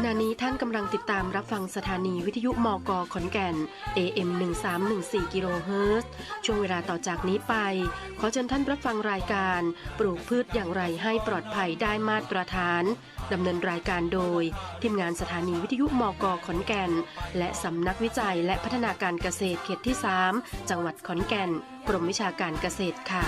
ขณะนี้ท่านกำลังติดตามรับฟังสถานีวิทยุมกขอนแก่น AM 1314กิโลเฮิรตซ์ช่วงเวลาต่อจากนี้ไป ขอเชิญท่านรับฟังรายการ ปลูกพืชอย่างไรให้ปลอดภัยได้มาตรฐานดำเนินรายการโดย ทีมงานสถานีวิทยุมกขอนแก่น และสำนักวิจัยและพัฒนาการเกษตรเขตที่ 3 จังหวัดขอนแก่น กรมวิชาการเกษตรค่ะ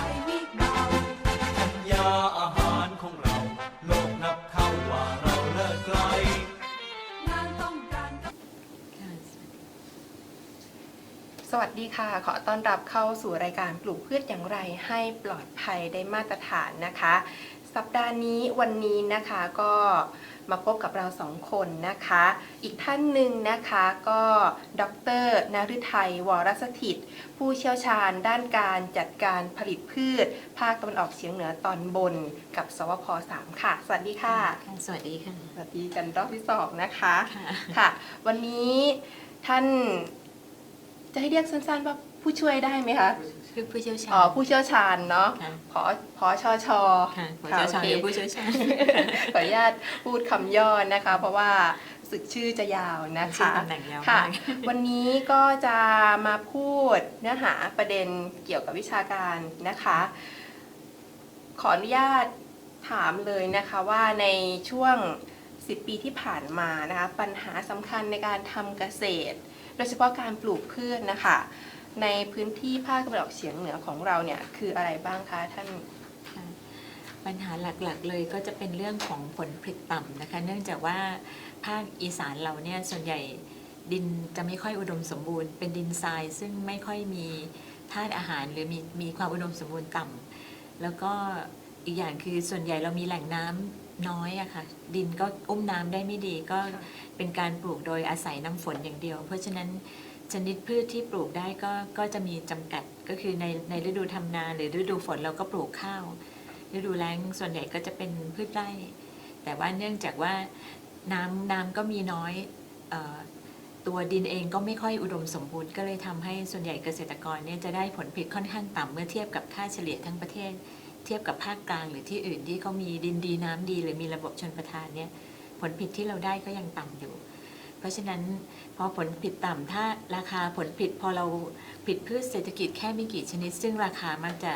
สวัสดีค่ะ ขอต้อนรับเข้าสู่รายการปลูกพืชอย่างไรให้ปลอดภัยได้มาตรฐานนะคะ สัปดาห์นี้วันนี้นะคะก็มาพบกับเราสองคนนะคะ อีกท่านหนึ่งนะคะก็ดรนฤทัยวรสถิต ผู้เชี่ยวชาญด้านการจัดการผลิตพืช ภาคตะวันออกเฉียงเหนือตอนบนกับสวพ3ค่ะ สวัสดีค่ะค่ะสวัสดีค่ะ สวัสดีกันรอบที่สองนะคะ ค่ะค่ะวันนี้ท่าน จะให้เรียกสั้นๆว่าผู้ช่วยได้ไหมคะคือผู้เชี่ยวชาญ อ๋อผู้เชี่ยวชาญเนาะค่ะ พอพอชอชอค่ะผู้เชี่ยวชาญโอหรือเคผู้เชี่ยวชาญ ขออนุญาตพูดคำย่อนะคะ เพราะว่าสึกชื่อจะยาวนะชื่อคะตำแหน่งยาวค่ะ มาก วันนี้ก็จะมาพูดเนื้อหาประเด็นเกี่ยวกับวิชาการนะคะ ขออนุญาตถามเลยนะคะว่าในช่วง 10 ปีที่ผ่านมานะคะ ปัญหาสำคัญในการทำเกษตรโดยเฉพาะการปลูกพืชนะคะ ในพื้นที่ภาคตะวันออกเฉียงเหนือของเราเนี่ยคืออะไรบ้างคะท่าน ปัญหาหลักๆเลยก็จะเป็นเรื่องของผลผลิตต่ำนะคะ เนื่องจากว่าภาคอีสานเราเนี่ยส่วนใหญ่ดินจะไม่ค่อยอุดมสมบูรณ์ เป็นดินทรายซึ่งไม่ค่อยมีธาตุอาหารหรือมีมีความอุดมสมบูรณ์ต่ำแล้วก็อีกอย่างคือส่วนใหญ่เรามีแหล่งน้ำ น้อยอะค่ะ ดินก็อุ้มน้ำได้ไม่ดีก็ค่ะเป็นการปลูกโดยอาศัยน้ำฝนอย่างเดียว เพราะฉะนั้นชนิดพืชที่ปลูกได้ก็ก็จะมีจำกัดก็คือในในฤดูทำนาหรือฤดูฝนเราก็ปลูกข้าว ฤดูแล้งส่วนใหญ่ก็จะเป็นพืชไร่ แต่ว่าเนื่องจากว่าน้ำน้ำก็มีน้อยเออตัวดินเองก็ไม่ค่อยอุดมสมบูรณ์ก็เลยทำให้ส่วนใหญ่เกษตรกรเนี่ยจะได้ผลผลิตค่อนข้างต่ำเมื่อเทียบกับค่าเฉลี่ยทั้งประเทศ เทียบกับภาคกลางหรือที่อื่นที่เขามีดินดีน้ำดี หรือมีระบบชนประทานเนี่ยผลผลิตที่เราได้ก็ยังต่ำอยู่ เพราะฉะนั้นพอผลผลิตต่ำถ้าราคาผลผลิตพอเราผลิตพืชเศรษฐกิจแค่ไม่กี่ชนิด ซึ่งราคามักจะ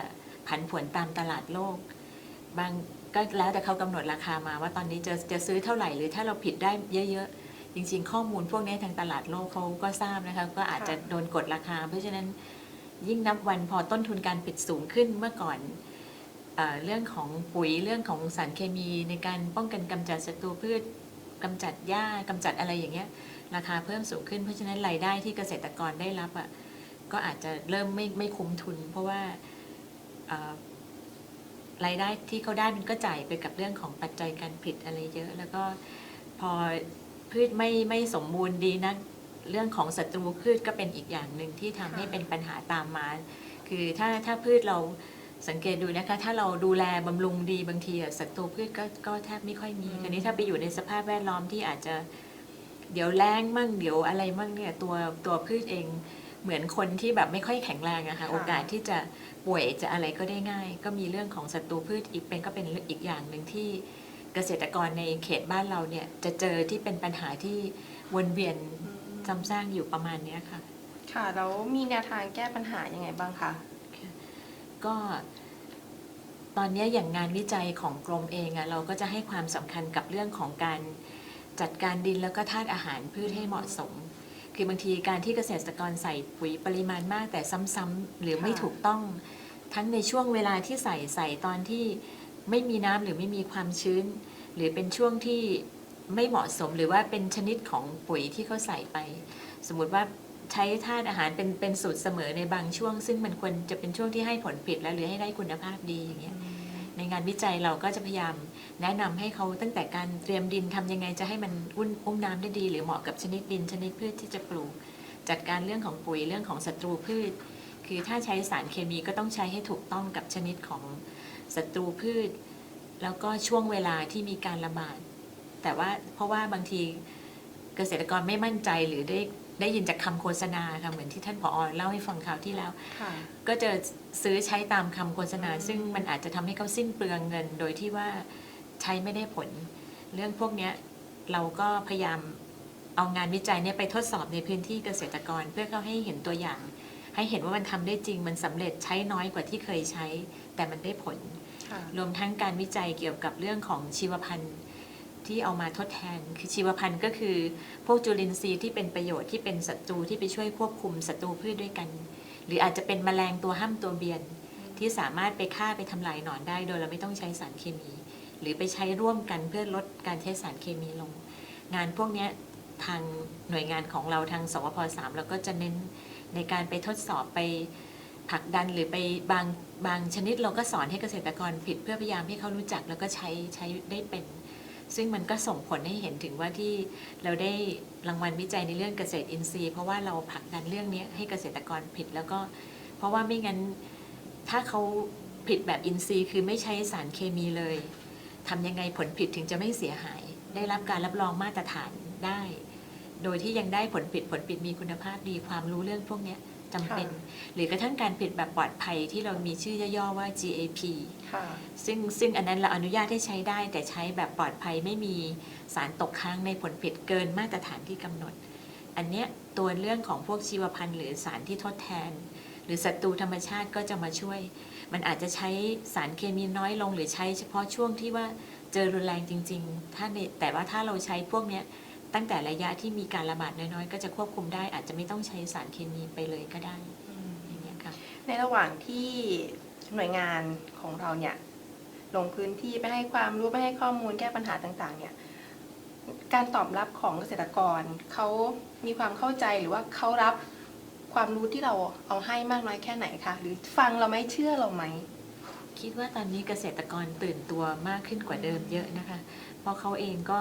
ผันผวนตามตลาดโลก บางก็แล้วแต่เขากำหนดราคามาว่าตอนนี้จะจะซื้อเท่าไหร่หรือถ้าเราผิดได้เยอะๆ จริงๆ ข้อมูลพวกนี้ทางตลาดโลกเขาก็ทราบนะคะก็อาจจะโดนกดราคา เพราะฉะนั้นยิ่งนับวันพอต้นทุนการผลิตสูงขึ้นเมื่อก่อน เรื่องของปุ๋ยเรื่องของสารเคมีในการป้องกันกำจัดศัตรูพืชกำจัดหญ้ากำจัดอะไรอย่างเงี้ยราคาเพิ่มสูงขึ้นเพราะฉะนั้นรายได้ที่เกษตรกรได้รับอะก็อาจจะเริ่มไม่ไม่คุ้มทุน เพราะว่ารายได้ที่เขาได้มันก็จ่ายไปกับเรื่องของปัจจัยการผลิตอะไรเยอะ แล้วก็พอพืชไม่ไม่สมบูรณ์ดีนักเรื่องของศัตรูพืชก็เป็นอีกอย่างหนึ่งที่ทำให้เป็นปัญหาตามมา คือถ้าถ้าพืชเรา สังเกตดูนะคะ ถ้าเราดูแลบำรุงดีบางทีอะศัตรูพืชก็ก็แทบไม่ค่อยมีคราวนี้ถ้าไปอยู่ในสภาพแวดล้อมที่อาจจะเดี๋ยวแรงมั่งเดี๋ยวอะไรมั่งเนี่ยตัวตัวพืชเองเหมือนคนที่แบบไม่ค่อยแข็งแรงอะค่ะค่ะโอกาสที่จะป่วยจะอะไรก็ได้ง่าย ก็มีเรื่องของศัตรูพืชอีกเป็นก็เป็นอีกอย่างหนึ่งที่เกษตรกรในเขตบ้านเราเนี่ยจะเจอที่เป็นปัญหาที่วนเวียนซ้ำซากอยู่ประมาณเนี้ยค่ะ ค่ะแล้วมีแนวทางแก้ปัญหายังไงบ้างคะ ก็ ตอนนี้อย่างงานวิจัยของกรมเองอะเราก็จะให้ความสำคัญกับเรื่องของการจัดการดินแล้วก็ธาตุอาหารพืชให้เหมาะสม คือบางทีการที่เกษตรกรใส่ปุ๋ยปริมาณมากแต่ซ้ำๆหรือไม่ถูกต้อง ทั้งในช่วงเวลาที่ใส่ใส่ตอนที่ไม่มีน้ำหรือไม่มีความชื้น หรือเป็นช่วงที่ไม่เหมาะสมหรือว่าเป็นชนิดของปุ๋ยที่เขาใส่ไป สมมติว่า ใช้ธาตุอาหารเป็นเป็นสูตรเสมอในบางช่วง ซึ่งมันควรจะเป็นช่วงที่ให้ผลผลิตแล้วหรือให้ได้คุณภาพดีอย่างเงี้ยในงานวิจัยเราก็จะพยายามแนะนำให้เขาตั้งแต่การเตรียมดินทำยังไงจะให้มันอุ้นอุ้มน้ำได้ดี หรือเหมาะกับชนิดดินชนิดพืชที่จะปลูก จัดการเรื่องของปุ๋ยเรื่องของศัตรูพืช คือถ้าใช้สารเคมีก็ต้องใช้ให้ถูกต้องกับชนิดของศัตรูพืช แล้วก็ช่วงเวลาที่มีการระบาดแต่ว่าเพราะว่าบางทีเกษตรกรไม่มั่นใจหรือได้ ได้ยินจากคำโฆษณาค่ะเหมือนที่ท่านผอเล่าให้ฟังข่าวที่แล้ว ค่ะ ก็จะซื้อใช้ตามคำโฆษณา ซึ่งมันอาจจะทำให้เขาสิ้นเปลืองเงิน โดยที่ว่าใช้ไม่ได้ผล เรื่องพวกเนี้ยเราก็พยายามเอางานวิจัยเนี่ยไปทดสอบในพื้นที่เกษตรกร เพื่อเขาให้เห็นตัวอย่าง ให้เห็นว่ามันทำได้จริงมันสำเร็จใช้น้อยกว่าที่เคยใช้ แต่มันได้ผล ค่ะ รวมทั้งการวิจัยเกี่ยวกับเรื่องของชีวพันธุ์ ที่เอามาทดแทน คือชีวพันธุ์ก็คือพวกจุลินทรีย์ที่เป็นประโยชน์ที่เป็นศัตรูที่ไปช่วยควบคุมศัตรูพืชด้วยกัน หรืออาจจะเป็นแมลงตัวห้ามตัวเบียน ที่สามารถไปฆ่าไปทำลายหนอนได้โดยเราไม่ต้องใช้สารเคมี หรือไปใช้ร่วมกันเพื่อลดการใช้สารเคมีลง งานพวกนี้ทางหน่วยงานของเราทางสวพสามเราก็จะเน้นในการไปทดสอบไปผลักดันหรือไปบางบางชนิดเราก็สอนให้เกษตรกรผิดเพื่อพยายามให้เขารู้จักแล้วก็ใช้ใช้ได้เป็น ซึ่งมันก็ส่งผลให้เห็นถึงว่าที่เราได้รางวัลวิจัยในเรื่องเกษตรอินทรีย์ เพราะว่าเราผลักดันเรื่องนี้ให้เกษตรกรผิดแล้วก็ เพราะว่าไม่งั้นถ้าเขาผิดแบบอินทรีย์ คือไม่ใช้สารเคมีเลยทำยังไงผลผิดถึงจะไม่เสียหาย ได้รับการรับรองมาตรฐานได้ โดยที่ยังได้ผลผิดผลผิดมีคุณภาพดีความรู้เรื่องพวกนี้ จำเป็น หรือกระทั่งการผิดแบบปลอดภัยที่เรามีชื่อย่อๆว่า GAP ค่ะ ซึ่งซึ่งอันนั้นเราอนุญาตให้ใช้ได้แต่ใช้แบบปลอดภัยไม่มีสารตกค้างในผลผิดเกินมาตรฐานที่กำหนด อันเนี้ยตัวเรื่องของพวกชีวพันธุ์หรือสารที่ทดแทน หรือศัตรูธรรมชาติก็จะมาช่วย มันอาจจะใช้สารเคมีน้อยลง หรือใช้เฉพาะช่วงที่ว่าเจอรุนแรงจริง ๆ ถ้าในแต่ว่าถ้าเราใช้พวกเนี้ย ตั้งแต่ระยะที่มีการระบาดน้อยๆ ก็จะควบคุมได้ อาจจะไม่ต้องใช้สารเคมีไปเลยก็ได้อย่างเงี้ยค่ะในระหว่างที่หน่วยงานของเราเนี่ยลงพื้นที่ไปให้ความรู้ไปให้ข้อมูลแก้ปัญหาต่างๆ เนี่ยการตอบรับของเกษตรกรเขามีความเข้าใจหรือว่าเขารับความรู้ที่เราเอาให้มากน้อยแค่ไหนคะหรือฟังเราไหมเชื่อเราไหมคิดว่าตอนนี้เกษตรกรตื่นตัวมากขึ้นกว่าเดิมเยอะนะคะ เพราะเขาเองก็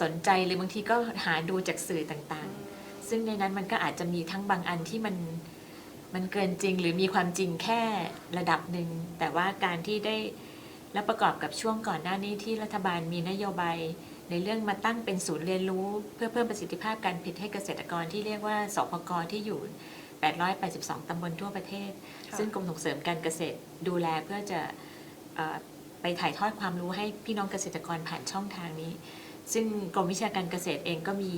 สนใจหรือบางทีก็หาดูจากสื่อต่างๆ ซึ่งในนั้นมันก็อาจจะมีทั้งบางอันที่มันมันเกินจริงหรือมีความจริงแค่ระดับหนึ่ง แต่ว่าการที่ได้และประกอบกับช่วงก่อนหน้านี้ที่รัฐบาลมีนโยบาย ในเรื่องมาตั้งเป็นศูนย์เรียนรู้ เพื่อเพิ่มประสิทธิภาพการผลิตให้เกษตรกรที่เรียกว่าสพกที่อยู่ 882 ตำบลทั่วประเทศ ซึ่งกรมส่งเสริมการเกษตรดูแลเพื่อจะไปถ่ายทอดความรู้ให้พี่น้องเกษตรกรผ่านช่องทางนี้ ซึ่งกรมวิชาการเกษตรเองก็มี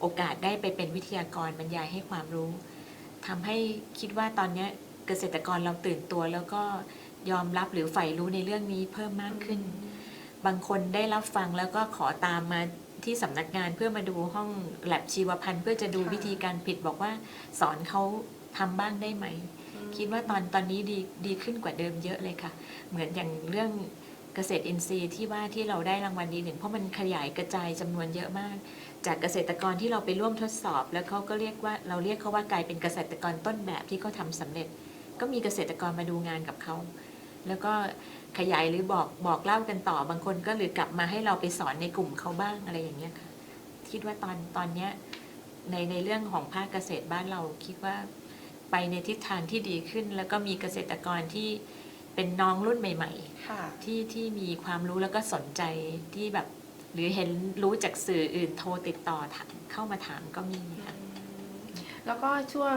โอกาสได้ไปเป็นวิทยากรบรรยายให้ความรู้ทำให้คิดว่าตอนเนี้ยเกษตรกรเราตื่นตัว แล้วก็ยอมรับหรือใฝ่รู้ในเรื่องนี้เพิ่มมากขึ้น บางคนได้รับฟังแล้วก็ขอตามมาที่สำนักงานเพื่อมาดูห้องแลบชีวพันธุ์ เพื่อจะดูค่ะวิธีการผิดบอกว่าสอนเขาทำบ้างได้ไหม คิดว่าตอนตอนนี้ดีดีขึ้นกว่าเดิมเยอะเลยค่ะ เหมือนอย่างเรื่อง เกษตรอินทรีย์ที่ว่าที่เราได้รางวัลดีหนึ่งเพราะมันขยายกระจายจำนวนเยอะมาก จากเกษตรกรที่เราไปร่วมทดสอบ แล้วเขาก็เรียกว่าเราเรียกเขาว่ากลายเป็นเกษตรกรต้นแบบที่เขาทำสำเร็จ ก็มีเกษตรกรมาดูงานกับเขาแล้วก็ขยายหรือบอกบอกเล่ากันต่อบางคนก็หรือกลับมาให้เราไปสอนในกลุ่มเขาบ้างอะไรอย่างเงี้ยค่ะคิดว่าตอนตอนเนี้ยในในเรื่องของภาคเกษตรบ้านเราคิดว่าไปในทิศทางที่ดีขึ้น แล้วก็มีเกษตรกรที่ เป็นน้องรุ่นใหม่ ค่ะๆ ที่ที่มีความรู้แล้วก็สนใจที่แบบ หรือเห็นรู้จากสื่ออื่นโทรติดต่อถามเข้ามาถามก็มีค่ะ แล้วก็ช่วง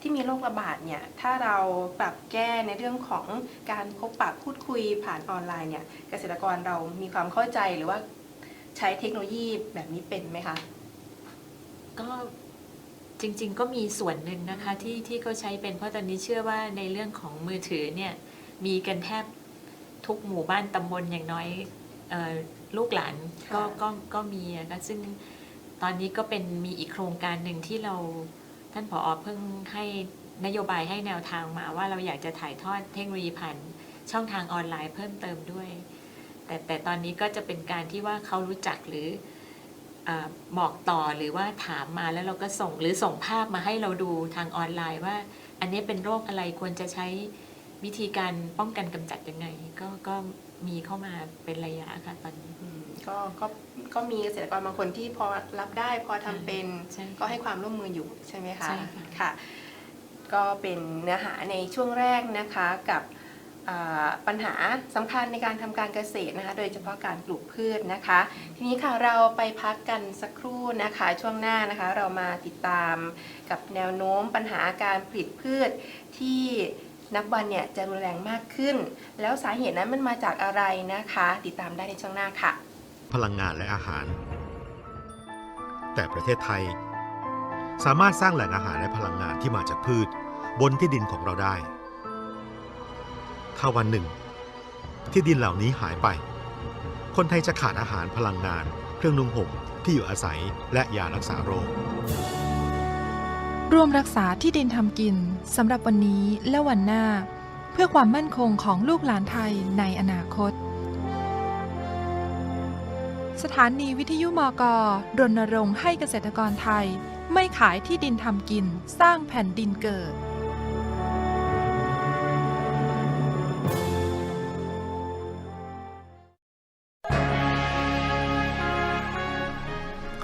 ที่มีโรคระบาดเนี่ย ถ้าเราปรับแก้ในเรื่องของการพบปะพูดคุยผ่านออนไลน์เนี่ย เกษตรกรเรามีความเข้าใจหรือว่าใช้เทคโนโลยีแบบนี้เป็นไหมคะ ก็จริงๆก็มีส่วนหนึ่งนะคะที่ที่เขาใช้เป็นเพราะตอนนี้เชื่อว่าในเรื่องของมือถือเนี่ย มีกันแทบทุกหมู่บ้านตำบลอย่างน้อยเออลูกหลานก็ค่ะก็ก็มีนะซึ่งตอนนี้ก็เป็นมีอีกโครงการหนึ่งที่เราท่านผอเพิ่งให้นโยบายให้แนวทางมาว่าเราอยากจะถ่ายทอดเทคโนโลยีผ่านช่องทางออนไลน์เพิ่มเติมด้วย แต่แต่ตอนนี้ก็จะเป็นการที่ว่าเขารู้จักหรืออาบอกต่อหรือว่าถามมาแล้วเราก็ส่งหรือส่งภาพมาให้เราดูทางออนไลน์ว่า อันนี้เป็นโรคอะไรควรจะใช้ วิธีการป้องกันกำจัดยังไง ก็ก็มีเข้ามาเป็นระยะค่ะตอนนี้อืมก็ก็ก็มีเกษตรกรบางคนที่พอรับได้พอทำเป็นใช่ค่ะก็ให้ความร่วมมืออยู่ใช่ไหมคะใช่ค่ะค่ะ ก็เป็นเนื้อหาในช่วงแรกนะคะกับอ่าปัญหาสำคัญในการทำการเกษตรนะคะ โดยเฉพาะการปลูกพืชนะคะ ทีนี้ค่ะเราไปพักกันสักครู่นะคะ ช่วงหน้านะคะเรามาติดตามกับแนวโน้มปัญหาการผลิตพืชที่ นับวันเนี่ยจะรุนแรงมากขึ้น แล้วสาเหตุนั้นมันมาจากอะไรนะคะ ติดตามได้ในช่วงหน้าค่ะ พลังงานและอาหาร แต่ประเทศไทย สามารถสร้างแหล่งอาหารและพลังงานที่มาจากพืช บนที่ดินของเราได้ ถ้าวันหนึ่ง ที่ดินเหล่านี้หายไป คนไทยจะขาดอาหารพลังงาน เครื่องนุ่งห่มที่อยู่อาศัยและยารักษาโรค ร่วมรักษาที่ดินทำกินสำหรับวันนี้และวันหน้า เพื่อความมั่นคงของลูกหลานไทยในอนาคต สถานีวิทยุมกรณรงค์ให้เกษตรกรไทย ไม่ขายที่ดินทำกินสร้างแผ่นดินเกิด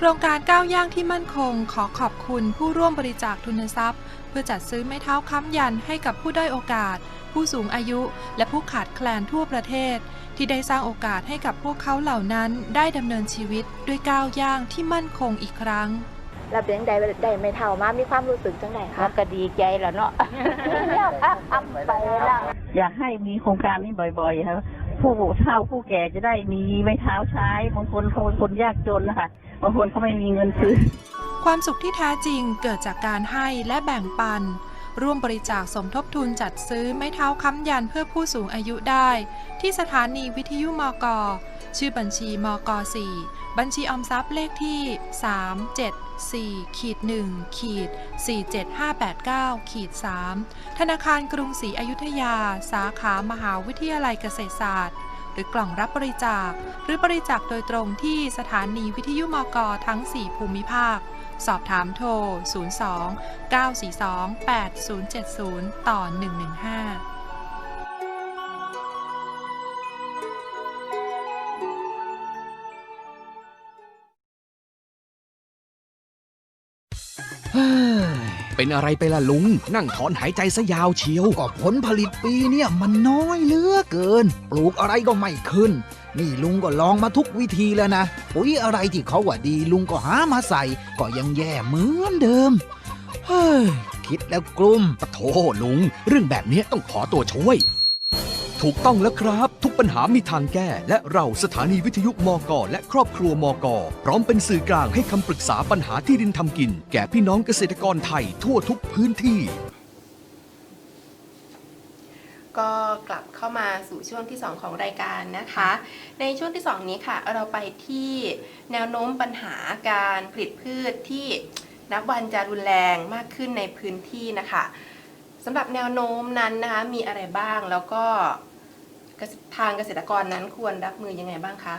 ครงการก้าวย่างที่มั่นคง ขอขอบคุณผู้ร่วมบริจาคทุนทรัพย์ เพื่อจัดซื้อไม้เท้าค้ำยันให้กับผู้ด้อยโอกาส ผู้สูงอายุ และผู้ขาดแคลนทั่วประเทศ ที่ได้สร้างโอกาสให้กับพวกเขาเหล่านั้นได้ดำเนินชีวิตด้วยก้าวย่างที่มั่นคงอีกครั้งแล้วเป็นจั่งใดได้ไม่เท่ามามีความรู้สึกจังไดคะก็ดีใจแหล้วเนาะเนี่ยทำไปแล้วอยากให้มีโครงการนี้บ่อยๆครับ ผู้เฒ่าผู้แก่จะได้มีไม้เท้าใช้บางคนเขาเป็นคนยากจนนะคะบางคนเขาไม่มีเงินซื้อ ความสุขที่แท้จริงเกิดจากการให้และแบ่งปัน ร่วมบริจาคสมทบทุนจัดซื้อไม้เท้าค้ำยันเพื่อผู้สูงอายุได้ ที่สถานีวิทยุมก ชื่อบัญชีมก 4 บัญชีออมทรัพย์เลขที่ 374ขีด1ขีด47589ขีด3ธนาคารกรุงศรีอยุธยา สาขามหาวิทยาลัยเกษตรศาสตร์ หรือกล่องรับบริจาค หรือบริจาคโดยตรงที่สถานีวิทยุมกทั้ง 4 ภูมิภาค สอบถามโทร 02 942 8070 ต่อ 115 เป็นอะไรไปล่ะลุง นั่งถอนหายใจซะยาวเชียว ก็ผลผลิตปีเนี่ยมันน้อยเหลือเกิน ปลูกอะไรก็ไม่ขึ้น นี่ลุงก็ลองมาทุกวิธีแล้วนะ ปุ๋ยอะไรที่เขาว่าดีลุงก็หามาใส่ ก็ยังแย่เหมือนเดิม เฮ้ย คิดแล้วกลุ้มปะโถลุง เรื่องแบบนี้ต้องขอตัวช่วย ถูกต้องแล้วครับ ทุกปัญหามีทางแก้ และเราสถานีวิทยุมก และครอบครัวมก พร้อมเป็นสื่อกลางให้คำปรึกษาปัญหาที่ดินทำกิน แก่พี่น้องเกษตรกรไทยทั่วทุกพื้นที่ ก็กลับเข้ามาสู่ช่วงที่ 2 ของรายการนะคะ ในช่วงที่ 2 นี้ค่ะ เราไปที่แนวโน้มปัญหาการผลิตพืชที่นับวันจะรุนแรงมากขึ้นในพื้นที่นะคะสำหรับแนวโน้มนั้นนะคะมีอะไรบ้างแล้วก็ ทางเกษตรกรนั้นควรรับมือยังไงบ้างคะ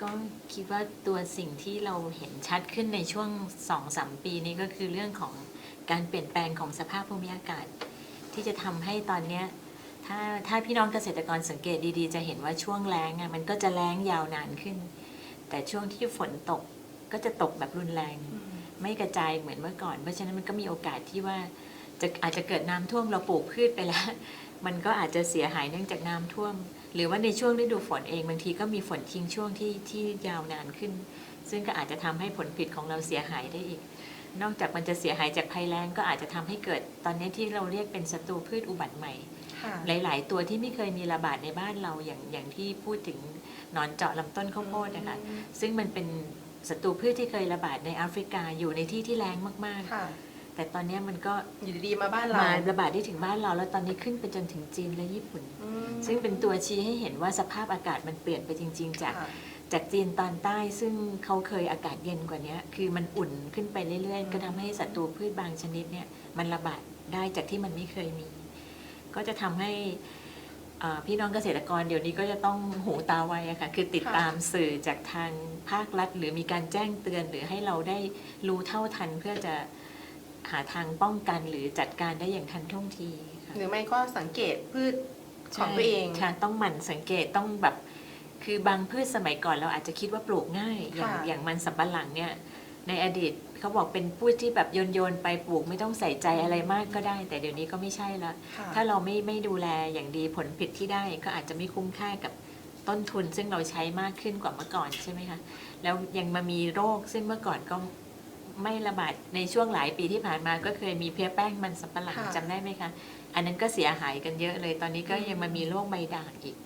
ก็คิดว่าตัวสิ่งที่เราเห็นชัดขึ้นในช่วง2อสปีนี้ก็คือเรื่องของการเปลี่ยนแปลงของสภาพภูมิอากาศ ที่จะทำให้ตอนเนี้ยถ้าถ้าพี่น้องเกษตรกรสังเกตดีๆ จะเห็นว่าช่วงแล้งอะมันก็จะแล้งยาวนานขึ้น แต่ช่วงที่ฝนตกก็จะตกแบบรุนแรง ไม่กระจายเหมือนเมื่อก่อน เพราะฉะนั้นมันก็มีโอกาสที่ว่าจะอาจจะเกิดน้ำท่วมเราปลูกพืชไปแล้ว มันก็อาจจะเสียหายเนื่องจากน้ำท่วม หรือว่าในช่วงฤดูฝนเองบางทีก็มีฝนทิ้งช่วงที่ที่ยาวนานขึ้น ซึ่งก็อาจจะทำให้ผลผลิตของเราเสียหายได้อีก นอกจากมันจะเสียหายจากภัยแล้งก็อาจจะทำให้เกิดตอนนี้ที่เราเรียกเป็นศัตรูพืชอุบัติใหม่ค่ะหลาย ๆ ตัวที่ไม่เคยมีระบาดในบ้านเราอย่างอย่างที่พูดถึงหนอนเจาะลำต้นข้าวโพดนะคะซึ่งมันเป็นศัตรูพืชที่เคยระบาดในแอฟริกาอยู่ในที่ที่แรงมากค่ะๆ แต่ตอนนี้มันก็อยู่ดีๆมาบ้านเรา มาระบาดได้ถึงบ้านเรา แล้วตอนนี้ขึ้นไปจนถึงจีนและญี่ปุ่นอืมซึ่งเป็นตัวชี้ให้เห็นว่าสภาพอากาศมันเปลี่ยนไปจริง ๆ จากค่ะจากจีนตอนใต้ซึ่งเขาเคยอากาศเย็นกว่านี้คือมันอุ่นขึ้นไปเรื่อยอืมๆก็ทำให้ศัตรูพืชบางชนิดเนี่ยมันระบาดได้จากที่มันไม่เคยมี ก็จะทำให้อ่าพี่น้องเกษตรกรเดี๋ยวนี้ก็จะต้องหูตาไวอะค่ะคือติดตามสื่อจากทางภาครัฐ หรือมีการแจ้งเตือนหรือให้เราได้รู้เท่าทันเพื่อจะ หาทางป้องกันหรือจัดการได้อย่างทันท่วงทีค่ะหรือไม่ก็สังเกตพืชของตัวเอง ใช่ค่ะต้องหมั่นสังเกตต้องแบบคือบางพืชสมัยก่อนเราอาจจะคิดว่าปลูกง่าย อย่างค่ะ อย่างมันสำปะหลังเนี่ยในอดีตเขาบอกเป็นพืชที่แบบโยนโยนๆไปปลูกไม่ต้องใส่ใจอะไรมากก็ได้ แต่เดี๋ยวนี้ก็ไม่ใช่ละ ค่ะถ้าเราไม่ไม่ดูแลอย่างดีผลผลิตที่ได้ก็อาจจะไม่คุ้มค่ากับต้นทุน ซึ่งเราใช้มากขึ้นกว่าเมื่อก่อนใช่ไหมคะแล้วยังมามีโรคซึ่งเมื่อก่อนก็ ไม่ระบาดในช่วงหลายปีที่ผ่านมาก็เคยมีเพลี้ยแป้งมันสำปะหลังค่ะจำได้ไหมคะ อันนั้นก็เสียหายกันเยอะเลย ตอนนี้ก็ยังมามีโรคใบด่างอีก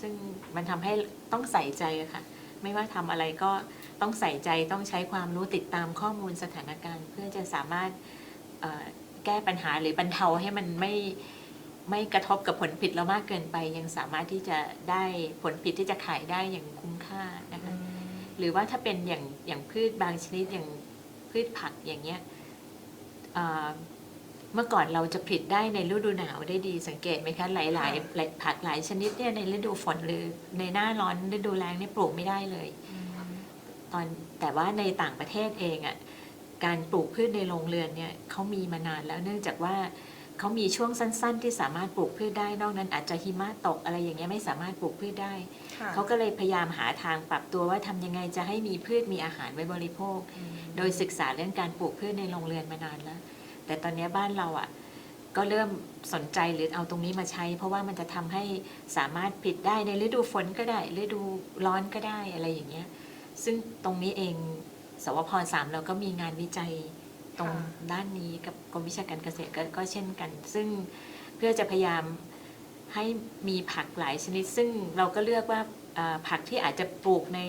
ซึ่งมันทำให้ต้องใส่ใจอะค่ะ ไม่ว่าทำอะไรก็ต้องใส่ใจต้องใช้ความรู้ติดตามข้อมูลสถานการณ์ เพื่อจะสามารถเอ่อแก้ปัญหาหรือบรรเทาให้มันไม่ไม่กระทบกับผลผลิตเรามากเกินไป ยังสามารถที่จะได้ผลผลิตที่จะขายได้อย่างคุ้มค่านะคะ หรือว่าถ้าเป็นอย่างอย่างพืชบางชนิดอย่าง พืชผักอย่างเงี้ยเอ่อเมื่อก่อนเราจะผลิตได้ในฤดูหนาวได้ดีสังเกตไหมคะหลายๆหลายผักหลายชนิดเนี่ยในฤดูฝนหรือในหน้าร้อนฤดูแล้งเนี่ยปลูกไม่ได้เลยตอนแต่ว่าในต่างประเทศเองอะ่ะการปลูกพืชในโรงเรือนเนี่ยเขามีมานานแล้วเนื่องจากว่าเขามีช่วงสั้น ๆ ที่สามารถปลูกพืชได้นอกนั้นอาจจะหิมะตกอะไรอย่างเงี้ยไม่สามารถปลูกพืชได้ ค่ะเขาก็เลยพยายามหาทางปรับตัวว่าทำยังไงจะให้มีพืชมีอาหารไว้บริโภค โดยศึกษาเรื่องการปลูกพืชในโรงเรือนมานานแล้ว แต่ตอนนี้บ้านเราอะก็เริ่มสนใจหรือเอาตรงนี้มาใช้ เพราะว่ามันจะทำให้สามารถผลิตได้ในฤดูฝนก็ได้ ฤดูร้อนก็ได้อะไรอย่างเงี้ย ซึ่งตรงนี้เอง สวพสามเราก็มีงานวิจัยตรงค่ะ ด้านนี้กับกรมวิชาการเกษตรกก็เช่นกัน ซึ่งเพื่อจะพยายาม ให้มีผักหลายชนิด ซึ่งเราก็เลือกว่าเอ่อผักที่อาจจะปลูกใน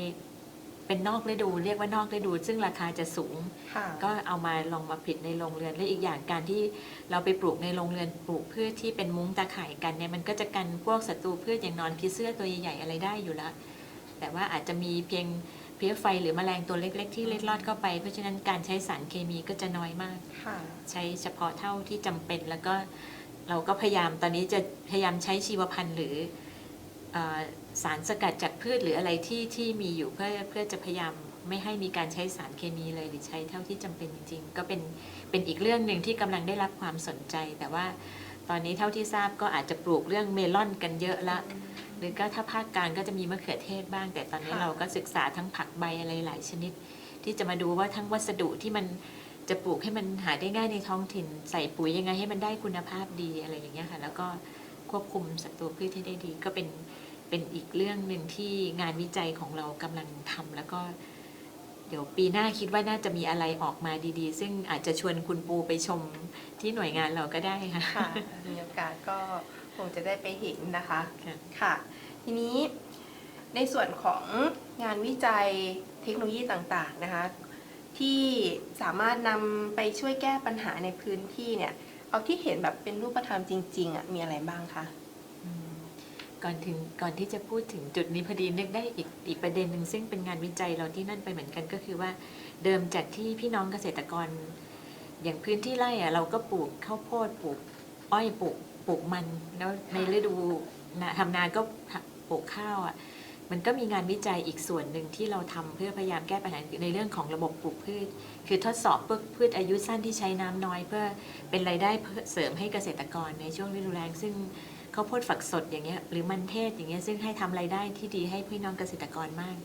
เป็นนอกฤดูเรียกว่านอกฤดู ซึ่งราคาจะสูงค่ะก็เอามาลองมาผลิตในโรงเรือนและอีกอย่างการที่เราไปปลูกในโรงเรือนปลูกพืชที่เป็นมุ้งตาข่ายกันเนี่ยมันก็จะกันพวกศัตรูพืชอย่างหนอนผีเสื้อตัวใหญ่ๆอะไรได้อยู่แล้ว แต่ว่าอาจจะมีเพียงเพลี้ยไฟหรือแมลงตัวเล็ก ๆ ที่เล็ดลอดเข้าไป เพราะฉะนั้นการใช้สารเคมีก็จะน้อยมากค่ะใช้เฉพาะเท่าที่จำเป็นแล้วก็ เราก็พยายามตอนนี้จะพยายามใช้ชีวพันธุ์หรือเออสารสกัดจากพืชหรืออะไรที่ที่มีอยู่เพื่อเพื่อจะพยายามไม่ให้มีการใช้สารเคมีเลยหรือใช้เท่าที่จำเป็นจริง ๆ ก็เป็นเป็นอีกเรื่องหนึ่งที่กำลังได้รับความสนใจ แต่ว่าตอนนี้เท่าที่ทราบก็อาจจะปลูกเรื่องเมลอนกันเยอะละหรือก็ถ้าภาคกลางก็จะมีมะเขือเทศบ้าง แต่ตอนนี้ค่ะเราก็ศึกษาทั้งผักใบอะไรหลายชนิด ที่จะมาดูว่าทั้งวัสดุที่มัน จะปลูกให้มันหาได้ง่ายในท้องถิ่น ใส่ปุ๋ยยังไงให้มันได้คุณภาพดีอะไรอย่างเงี้ยค่ะ แล้วก็ควบคุมศัตรูพืชให้ได้ดี ก็เป็นเป็นอีกเรื่องหนึ่งที่งานวิจัยของเรากำลังทำแล้วก็เดี๋ยวปีหน้าคิดว่าน่าจะมีอะไรออกมาดีๆ ซึ่งอาจจะชวนคุณปูไปชมที่หน่วยงานเราก็ได้ค่ะค่ะมีโอกาสก็คงจะได้ไปเห็นนะคะค่ะค่ะทีนี้ในส่วนของงานวิจัยเทคโนโลยีต่างๆนะคะ ที่สามารถนำไปช่วยแก้ปัญหาในพื้นที่เนี่ย เอาที่เห็นแบบเป็นรูปธรรมจริงๆอะมีอะไรบ้างคะ ก่อนถึงก่อนที่จะพูดถึงจุดนี้พอดีนึกได้อีกอีกประเด็นหนึ่งซึ่งเป็นงานวิจัยเราที่นั่นไปเหมือนกันก็คือว่าเดิมจากที่พี่น้องเกษตรกร อย่างพื้นที่ไร่อะเราก็ปลูกข้าวโพดปลูก อ้อยปลูกปลูกมันแล้วในฤดูนาทำนาก็ปลูกข้าวอะ มันก็มีงานวิจัยอีกส่วนหนึ่งที่เราทำเพื่อพยายามแก้ปัญหาในเรื่องของระบบปลูกพืช คือทดสอบพืชพืชอายุสั้นที่ใช้น้ำน้อย เพื่อเป็นรายได้เสริมให้เกษตรกรในช่วงฤดูแล้งซึ่งข้าวโพดฝักสดอย่างเงี้ยหรือมันเทศอย่างเงี้ยซึ่งให้ทำรายได้ที่ดีให้พี่น้องเกษตรกรมาก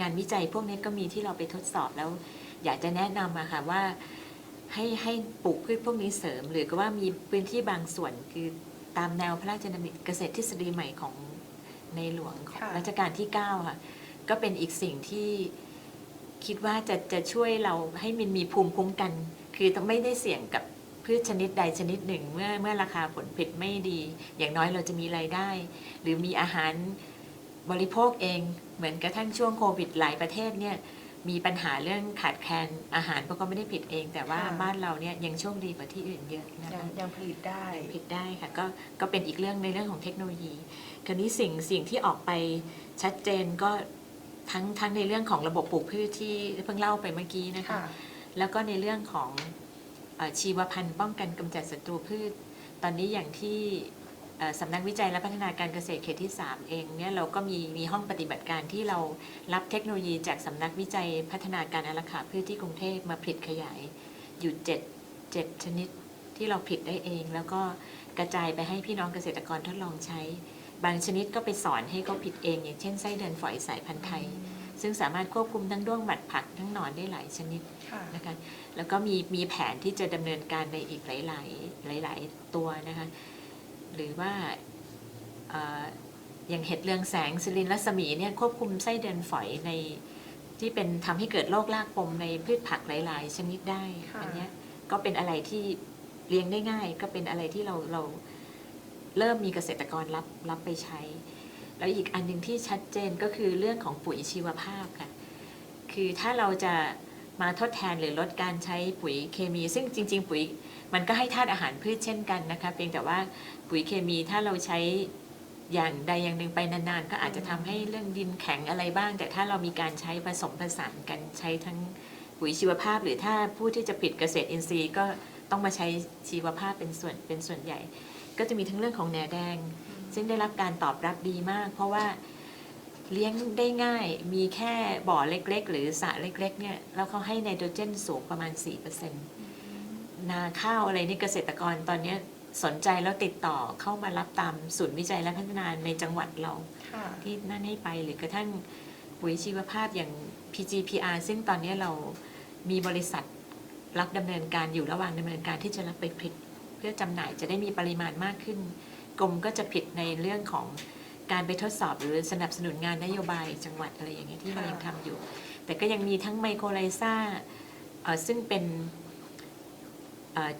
งานวิจัยพวกนี้ก็มีที่เราไปทดสอบแล้ว อยากจะแนะนำอะค่ะว่าให้ให้ปลูกพืชพวกนี้เสริม หรือก็ว่ามีพื้นที่บางส่วนคือตามแนวพระราชดำริเกษตรทฤษฎีใหม่ของ ในหลวงของค่ะ รัชกาลที่ 9 ค่ะ ก็เป็นอีกสิ่งที่คิดว่าจะจะช่วยเราให้มันมีภูมิคุ้มกัน คือต้องไม่ได้เสี่ยงกับพืชชนิดใดชนิดหนึ่ง เมื่อเมื่อราคาผลผลิตไม่ดี อย่างน้อยเราจะมีรายได้ หรือมีอาหารบริโภคเอง เหมือนกระทั่งช่วงโควิดหลายประเทศเนี่ยมีปัญหาเรื่องขาดแคลนอาหารเพราะก็ไม่ได้ผิดเอง แต่ว่าค่ะ บ้านเราเนี่ยยังโชคดีกว่าที่อื่นเยอะนะยังคะยังผลิตได้ ผิดได้ค่ะก็ก็เป็นอีกเรื่องในเรื่องของเทคโนโลยี คราวนี้สิ่งสิ่งที่ออกไปชัดเจนก็ทั้งทั้งในเรื่องของระบบปลูกพืชที่เพิ่งเล่าไปเมื่อกี้นะคะค่ะแล้วก็ในเรื่องของเออชีวพันธุ์ป้องกันกำจัดศัตรูพืช ตอนนี้อย่างที่เอ่อสำนักวิจัยและพัฒนาการเกษตรเขตที่ 3 เองเนี่ยเราก็มีมีห้องปฏิบัติการที่เรารับเทคโนโลยีจากสำนักวิจัยพัฒนาการอารักขาพืชที่กรุงเทพมาผลิตขยายอยู่7 7ชนิดที่เราผลิตได้เอง แล้วก็กระจายไปให้พี่น้องเกษตรกรทดลองใช้ บางชนิดก็ไปสอนให้เขาผลิตเอง อย่างเช่นไส้เดือนฝอยสายพันธุ์ไทย ซึ่งสามารถควบคุมทั้งด้วงหมัดผักทั้งหนอนได้หลายชนิดค่ะนะคะแล้วก็มีมีแผนที่จะดำเนินการในอีกหลาย ๆ หลาย ๆ ตัวนะคะหรือว่าเอ่ออย่างเห็ดเรืองแสงซิลินรัศมีเนี่ยควบคุมไส้เดือนฝอยในที่เป็นทำให้เกิดโรครากปมในพืชผักหลาย ๆ ชนิดได้ค่ะอัเนี้ยก็เป็นอะไรที่เลี้ยงได้ง่าย ก็เป็นอะไรที่เราเรา เริ่มมีเกษตรกรรับรับไปใช้ แล้วอีกอันหนึ่งที่ชัดเจนก็คือเรื่องของปุ๋ยชีวภาพค่ะ คือถ้าเราจะมาทดแทนหรือลดการใช้ปุ๋ยเคมี ซึ่งจริง ๆ ปุ๋ยมันก็ให้ธาตุอาหารพืชเช่นกันนะคะเพียงแต่ว่าปุ๋ยเคมีถ้าเราใช้อย่างใดอย่างหนึ่งไปนานๆ ก็อาจจะทำให้เรื่องดินแข็งอะไรบ้าง แต่ถ้าเรามีการใช้ผสมผสานกันใช้ทั้งปุ๋ยชีวภาพ หรือถ้าผู้ที่จะผลิตเกษตรอินทรีย์ก็ต้องมาใช้ชีวภาพเป็นส่วนเป็นส่วนใหญ่ ก็จะมีทั้งเรื่องของแหนแดง ซึ่งได้รับการตอบรับดีมาก เพราะว่าเลี้ยงได้ง่ายมีแค่บ่อเล็ก ๆ หรือสระเล็กๆเนี่ยแล้วเขาให้ไนโตรเจนสูงประมาณ 4%นาข้าวอะไรนี่เกษตรกรตอนเนี้ยสนใจแล้วติดต่อเข้ามารับตามศูนย์วิจัยและพัฒนาในจังหวัดเราค่ะที่นั่นให้ไปหรือกระทั่งปุ๋ยชีวภาพอย่าง PGPR ซึ่งตอนนี้เรามีบริษัทรับดำเนินการอยู่ระหว่างดำเนินการที่จะรับไปผลิต เพื่อจำหน่ายจะได้มีปริมาณมากขึ้น กรมก็จะผิดในเรื่องของการไปทดสอบหรือสนับสนุนงานนโยบายจังหวัดอะไรอย่างเงี้ยที่เรายังทำอยู่ แต่ก็ยังมีทั้งไมโครไลซาเอ่อซึ่งเป็น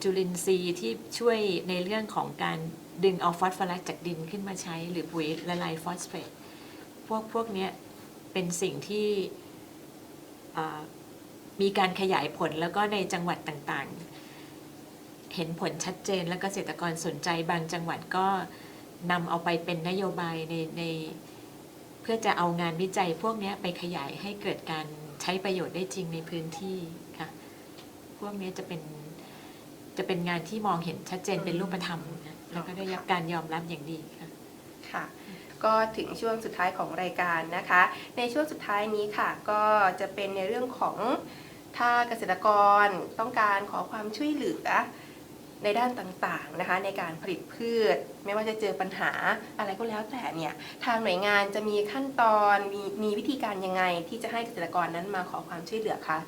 จุลินทรีย์ที่ช่วยในเรื่องของการดึงเอาฟอสฟอรัสจากดินขึ้นมาใช้ หรือปุ๋ยละลายฟอสเฟตพวกพวกเนี้ยเป็นสิ่งที่มีการขยายผลแล้วก็ในจังหวัดต่างๆ เห็นผลชัดเจนและเกษตรกรสนใจบางจังหวัดก็นำเอาไปเป็นนโยบายในในเพื่อจะเอางานวิจัยพวกนี้ไปขยายให้เกิดการใช้ประโยชน์ได้จริงในพื้นที่ค่ะ พวกนี้จะเป็นจะเป็นงานที่มองเห็นชัดเจนเป็นรูปธรรมนะแล้วก็ได้รับการยอมรับอย่างดีค่ะค่ะก็ถึงช่วงสุดท้ายของรายการนะคะ ในช่วงสุดท้ายนี้ค่ะก็จะเป็นในเรื่องของถ้าเกษตรกรต้องการขอความช่วยเหลือ ในด้านต่างๆนะคะในการผลิตพืช ไม่ว่าจะเจอปัญหาอะไรก็แล้วแต่เนี่ยทางหน่วยงานจะมีขั้นตอนมีมีวิธีการยังไงที่จะให้เกษตรกรนั้นมาขอความช่วยเหลือคะ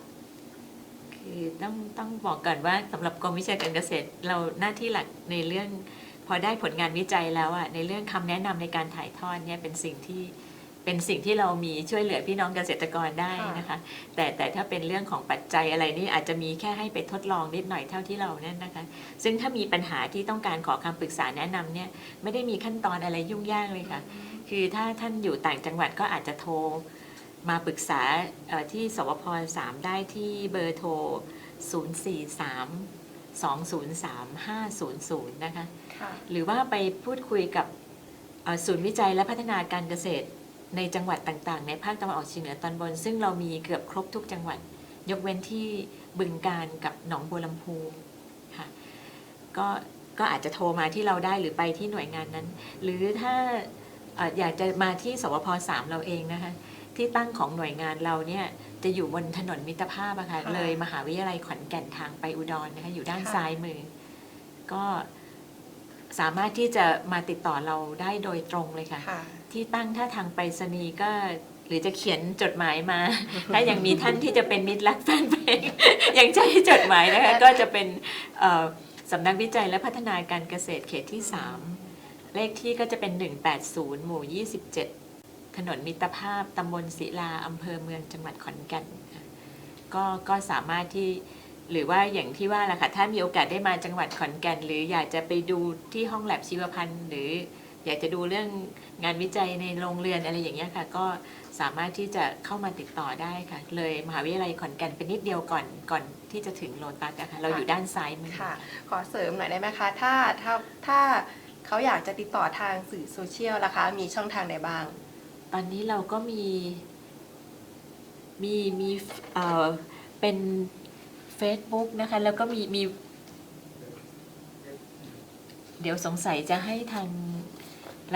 คือต้องต้องบอกก่อนว่าสำหรับกรมวิชาการเกษตร เราหน้าที่หลักในเรื่องพอได้ผลงานวิจัยแล้วอะในเรื่องคำแนะนำในการถ่ายทอดเนี่ยเป็นสิ่งที่ เป็นสิ่งที่เรามีช่วยเหลือพี่น้องเกษตรกรได้นะคะ แต่แต่ถ้าเป็นเรื่องของปัจจัยอะไรนี่อาจจะมีแค่ให้ไปทดลองนิดหน่อยเท่าที่เรานั่นนะคะ ซึ่งถ้ามีปัญหาที่ต้องการขอคำปรึกษาแนะนำเนี่ยไม่ได้มีขั้นตอนอะไรยุ่งยากเลยค่ะ คือถ้าท่านอยู่ต่างจังหวัดก็อาจจะโทรมาปรึกษาเอ่อที่สวพ3ได้ที่เบอร์โทร 043 203 500 นะคะค่ะหรือว่าไปพูดคุยกับเอ่อศูนย์วิจัยและพัฒนาการเกษตร ในจังหวัดต่างๆ ในภาคตะวันออกเฉียงเหนือตอนบน ซึ่งเรามีเกือบครบทุกจังหวัด ยกเว้นที่บึงการกับหนองบัวลำพูค่ะก็ก็อาจจะโทรมาที่เราได้หรือไปที่หน่วยงานนั้น หรือถ้าเอ่ออยากจะมาที่สวพ3เราเองนะคะที่ตั้งของหน่วยงานเราเนี่ยจะอยู่บนถนนมิตรภาพอะค่ะค่ะเลยมหาวิทยาลัยขอนแก่นทางไปอุดรนะคะอยู่ด้านค่ะซ้ายมือ ก็สามารถที่จะมาติดต่อเราได้โดยตรงเลยค่ะค่ะ ที่ตั้งถ้าทางไปรษณีย์ก็หรือจะเขียนจดหมายมา ถ้ายังมีท่านที่จะเป็นมิตรรักแฟนเพลงยังใช้จดหมายนะคะก็จะเป็นเอ่อสำนักวิจัยและพัฒนาการเกษตรเขตที่ 3 เลขที่ก็จะเป็น 180 หมู่ 27 ถนนมิตรภาพตำบลศิลาอำเภอเมืองจังหวัดขอนแก่นค่ะก็ก็สามารถที่หรือว่าอย่างที่ว่าล่ะค่ะถ้ามีโอกาสได้มาจังหวัดขอนแก่น หรืออยากจะไปดูที่ห้องแลบชีวพันธ์หรือ อยากจะดูเรื่องงานวิจัยในโรงเรือนอะไรอย่างเงี้ยค่ะ ก็สามารถที่จะเข้ามาติดต่อได้ค่ะ เลยมหาวิทยาลัยขอนแก่นเป็นนิดเดียวก่อนก่อนที่จะถึงโลตัสนะคะเราอยู่ด้านซ้ายมือ ค่ะ ขอเสริมหน่อยได้ไหมคะ ถ้าถ้าถ้าเขาอยากจะติดต่อทางสื่อโซเชียลล่ะคะ มีช่องทางไหนบ้าง ตอนนี้เราก็มีมีมีเอ่อเป็น Facebook นะคะ แล้วก็มีมี เดี๋ยวสงสัยจะให้ทาง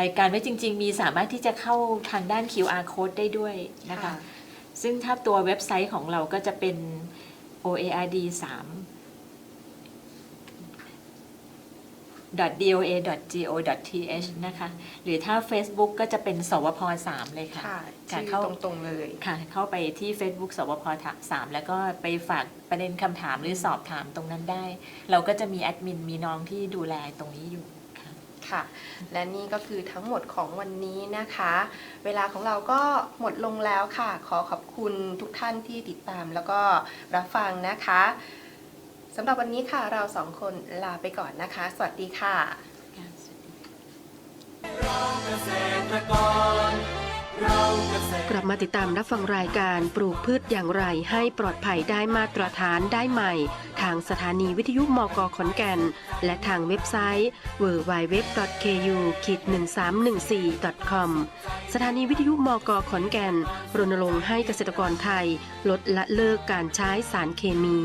รายการไว้จริง ๆ มีสามารถที่จะเข้าทางด้าน QR code ได้ด้วยนะคะค่ะซึ่งถ้าตัวเว็บไซต์ของเราก็จะเป็น oard 3 doa.go.th นะคะ หรือถ้า Facebook ก็จะเป็นสวพ 3 เลยค่ะค่ะค่ะชื่อเข้าตรงๆเลยค่ะ เข้าไปที่ Facebook สวพ 3 แล้วก็ไปฝากประเด็นคำถามหรือสอบถามตรงนั้นได้ เราก็จะมีแอดมินมีน้องที่ดูแลตรงนี้อยู่ค่ะ ค่ะ และนี่ก็คือทั้งหมดของวันนี้นะคะ เวลาของเราก็หมดลงแล้วค่ะ ขอขอบคุณทุกท่านที่ติดตามแล้วก็รับฟังนะคะสำหรับวันนี้ค่ะเราสองคนลาไปก่อนนะคะ สวัสดีค่ะ เกษตรกร กลับมาติดตามรับฟังรายการปลูกพืชอย่างไรให้ปลอดภัยได้มาตรฐานได้ใหม่ ทางสถานีวิทยุมกขอนแก่น และทางเว็บไซต์ www.ku-1314.com สถานีวิทยุมกขอนแก่น รณรงค์ให้เกษตรกรไทย ลดละเลิกการใช้สารเคมี